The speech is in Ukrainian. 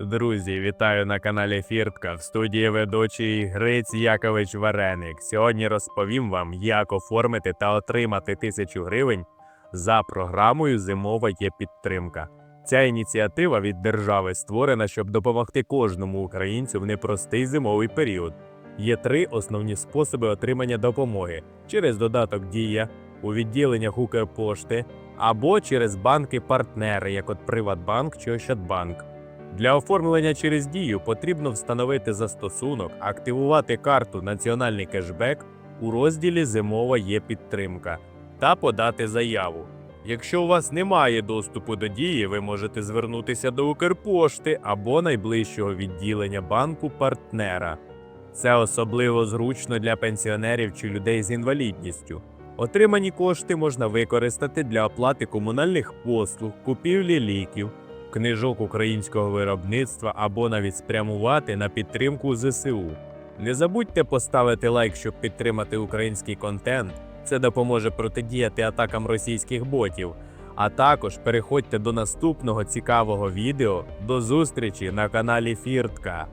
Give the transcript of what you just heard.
Друзі, вітаю на каналі Фіртка. В студії ведучий Гриць Якович Вареник. Сьогодні розповім вам, як оформити та отримати тисячу гривень за програмою Зимова є підтримка. Ця ініціатива від держави створена, щоб допомогти кожному українцю в непростий зимовий період. Є три основні способи отримання допомоги: через додаток Дія, у відділеннях Укрпошти або через банки-партнери, як от Приватбанк чи Ощадбанк. Для оформлення через дію потрібно встановити застосунок, активувати карту Національний кешбек у розділі Зимова є підтримка та подати заяву. Якщо у вас немає доступу до дії, ви можете звернутися до Укрпошти або найближчого відділення банку партнера. Це особливо зручно для пенсіонерів чи людей з інвалідністю. Отримані кошти можна використати для оплати комунальних послуг, купівлі ліків, книжок українського виробництва або навіть спрямувати на підтримку ЗСУ. Не забудьте поставити лайк, щоб підтримати український контент. Це допоможе протидіяти атакам російських ботів. А також переходьте до наступного цікавого відео. До зустрічі на каналі Фіртка.